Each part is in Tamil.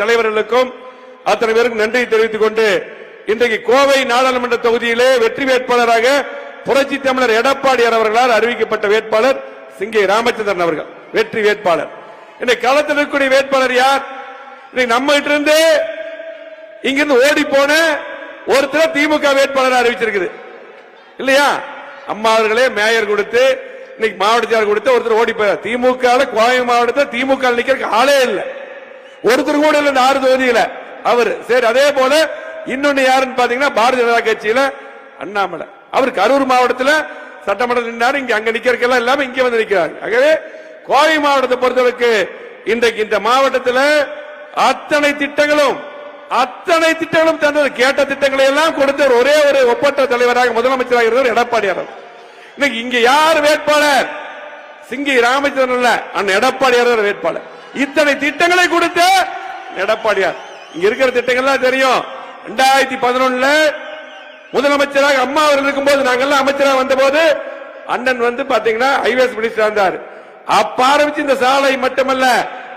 தலைவர்களுக்கும் அத்தனை பேருக்கும் நன்றி தெரிவித்துக் கொண்டு இன்றைக்கு கோவை நாடாளுமன்ற தொகுதியிலே வெற்றி வேட்பாளராக புரட்சி தமிழர் எடப்பாடியார் அவர்களால் அறிவிக்கப்பட்ட வேட்பாளர் சிங்கை ராமச்சந்திரன் அவர்கள் வெற்றி வேட்பாளர். இன்னைக்கு களத்தில் இருக்கக்கூடிய வேட்பாளர் யார்? இன்னைக்கு நம்ம இருந்து இங்கிருந்து ஓடி போன ஒருத்தர் திமுக வேட்பாளர் அறிவிச்சிருக்குது. இல்லையா? அம்மா அவர்களே மேயர் கொடுத்து இன்னைக்கு மாவட்ட கொடுத்து ஒருத்தர் ஓடி போய் திமுக கோவை மாவட்டத்தில் திமுக நிக்கிறதுக்கு ஆளே இல்லை. ஒருத்தர் கூட இல்ல இந்த ஆறு தொகுதியில. அவரு சரி அதே போல இன்னொன்னு யாருன்னு பாத்தீங்கன்னா பாரதிய ஜனதா கட்சியில அண்ணாமலை. அவர் கரூர் மாவட்டத்துல சட்டமன்றம் நின்றாரு இங்க அங்க நிக்கிறதுக்கெல்லாம் இல்லாம இங்க வந்து நிக்கிறார். ஆகவே கோவை மாவட்டத்தை பொறுத்தவரைக்கு இன்றைக்கு இந்த மாவட்டத்தில் அத்தனை திட்டங்களும் அத்தனை திட்டங்களும் தந்தது. கேட்ட திட்டங்களை எல்லாம் கொடுத்த ஒரே ஒரு ஒப்பற்ற தலைவராக முதலமைச்சராக இருந்தவர் எடப்பாடியார் அவர். இன்னைக்கு இங்க யார் வேட்பாளர்? சிங்கி ராமச்சந்திரன் அண்ணன் எடப்பாடியார் வேட்பாளர். இத்தனை திட்டங்களை கொடுத்த எடப்பாடியார். இங்க இருக்கிற திட்டங்கள்லாம் தெரியும். ரெண்டாயிரத்தி பதினொன்னுல முதலமைச்சராக அம்மா அவர்கள் இருக்கும்போது நாங்கெல்லாம் அமைச்சராக வந்த போது அண்ணன் வந்து பாத்தீங்கன்னா ஹைவேஸ் மினிஸ்டர் இருந்தார். அப்ப ஆரம்பிச்சு இந்த சாலை மட்டுமல்ல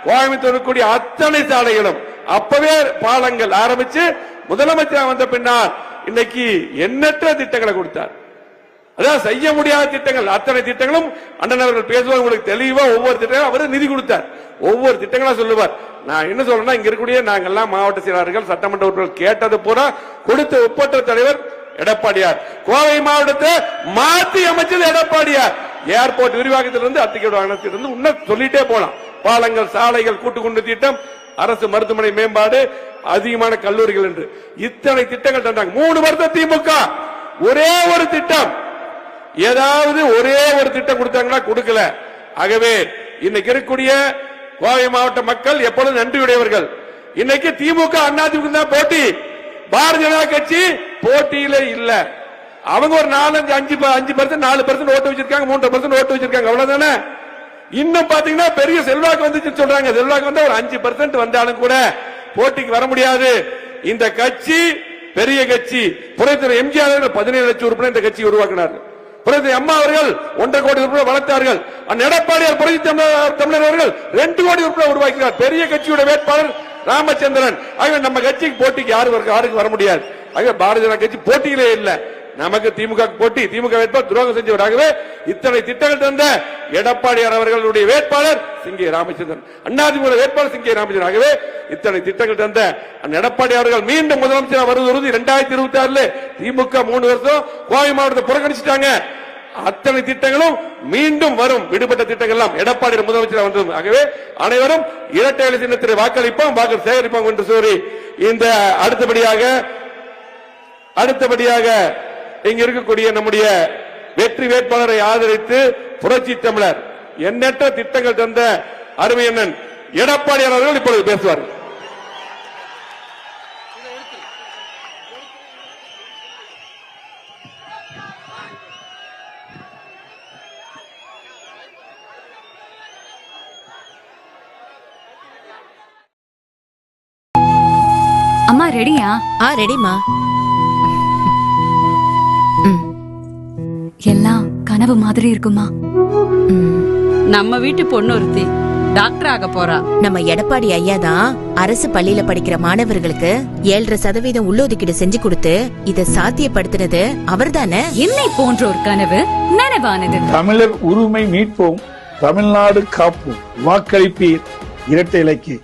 கோயம்புத்தூர் கூடிய அத்தனை சாலைகளும். அப்பவே பாலங்கள் ஆரம்பிச்சு முதலமைச்சராக வந்த பின்னால் இன்னைக்கு எண்ணற்ற திட்டங்களை கொடுத்தார். அதான் செய்ய முடியாத திட்டங்கள். அத்தனை திட்டங்களும் அண்ணன் அவர்கள் பேசுவார் உங்களுக்கு தெளிவா ஒவ்வொரு திட்டங்களும் அவர் நிதி கொடுத்தார். ஒவ்வொரு திட்டங்களா சொல்லுவார். நான் என்ன சொல்றேன்னா இங்க இருக்கக்கூடிய நாங்கெல்லாம் மாவட்ட செயலாளர்கள் சட்டமன்ற உறுப்பினர் கேட்டது பூரா கொடுத்த ஒப்பற்ற தலைவர் எடப்பாடியார். கோவை மாவட்டத்தை மாற்றி அமைச்சது எடப்பாடியார். ஏர்போர்ட் விரிவாக்கத்திலிருந்து அத்திக்கோடு வாகனத்திலிருந்து இன்னும் சொல்லிட்டே போலாம். பாலங்கள் சாலைகள் கூட்டுக்குண்டு திட்டம் அரசு மருத்துவமனை மேம்பாடு அதிகமான கல்லூரிகள் என்று. இத்தனை திட்டங்கள் தந்தாங்க. மூணு வருஷம் திமுக. ஒரே ஒரு திட்டம். ஏதாவது ஒரே ஒரு திட்டம் கொடுத்தாங்களா கொடுக்கல. ஆகவே இன்னைக்கு இருக்கக்கூடிய கோவை மாவட்ட மக்கள் எப்பொழுதும் நன்றியுடையவர்கள். இன்னைக்கு திமுக அதிமுக தான் போட்டி. பாரதிய ஜனதா கட்சி போட்டியில இல்ல. அவங்க ஒரு நாலஞ்சு அஞ்சு ப- அஞ்சு பர்சன்ட் நாலு பர்சன்ட் ஓட்டு வச்சிருக்காங்க மூன்று பர்சன்ட் ஓட்டு வச்சிருக்காங்க. அவ்வளவுதானே? இன்னும் பாத்தீங்கன்னா பெரிய செல்வாக்கு வந்துச்சுன்னு சொல்றாங்க. செல்வாக்கு வந்து ஒரு அஞ்சு பர்சன்ட் வந்தாலும் கூட போட்டிக்கு வர முடியாது. இந்த கட்சி பெரிய கட்சி. புரட்சி எம்ஜிஆர் பதினேழு லட்சம் உறுப்பினர் இந்த கட்சி உருவாக்கினார்கள். பிரதி அம்மா அவர்கள் ஒன்றரை கோடி ரூபாய் வளர்த்தார்கள். அண்ணன் எடப்பாடியார் புரட்சி தமிழர் தமிழர் அவர்கள் ரெண்டு கோடி ரூபாய் உருவாக்கினார் பெரிய கட்சியோட வேட்பாளர் ராமச்சந்திரன். ஆகவே நம்ம கட்சிக்கு போட்டிக்கு யாரு யாருக்கு வர முடியாது. ஆகவே பாரதிய ஜனதா கட்சி போட்டியிலே இல்லை. நமக்கு திமுக போட்டி திமுக வேட்பாளர் துரோகம் செஞ்சவராகவே இத்தனை திட்டங்கள் தந்த எடப்பாடியார் அவர்களுடைய வேட்பாளர் சிங்கே ராமச்சந்திரன். அண்ணாதிமுக வேட்பாளர் சிங்கே ராமச்சந்திரன். ஆகவே இத்தனை திட்டங்கள் தந்த அண்ணன் எடப்பாடி அவர்கள் மீண்டும் முதலமைச்சர் வருவது இரண்டாயிரத்தி இருபத்தி ஆறுல திமுக மூணு வருஷம் கோவை மாவட்டத்தை புறக்கணிச்சிட்டாங்க. அத்தனை திட்டங்களும் மீண்டும் வரும். விடுபட்ட திட்டங்கள் எல்லாம் எடப்பாடி முதலமைச்சர் வந்தது ஆகவே அனைவரும் இரட்டை இலை சின்னத்திலே வாக்களிப்போம் வாக்கு சேகரிப்போம் என்று சொல்லி இந்த அடுத்தபடியாக அடுத்தபடியாக இங்க இருக்கக்கூடிய நம்முடைய வெற்றி வேட்பாளரை ஆதரித்து புரட்சி தமிழர். எண்ணற்ற திட்டங்கள் தந்த அருமையண்ணன் எடப்பாடி அவர்கள் இப்பொழுது பேசுவார். அம்மா ரெடியா ஆ ரெடிமா எல்லாம் கனவு மாதிரி இருக்குமா? நம்ம வீட்டு பொண்ணு ஒருத்தி டாக்டர் ஆக போறா. நம்ம எடப்பாடி ஐயா தான் அரசு பள்ளியில படிக்கிற மாணவர்களுக்கு ஏழரை சதவீதம் உள்ளொதுக்கீடு செஞ்சு கொடுத்து இத சாத்தியப்படுத்தினது அவர்தானே என்னை போன்ற ஒரு கனவு நனவானது. தமிழர் உரிமை மீட்போம் தமிழ்நாடு காப்போம். வாக்களிப்பீர் இரட்டை இலக்கிய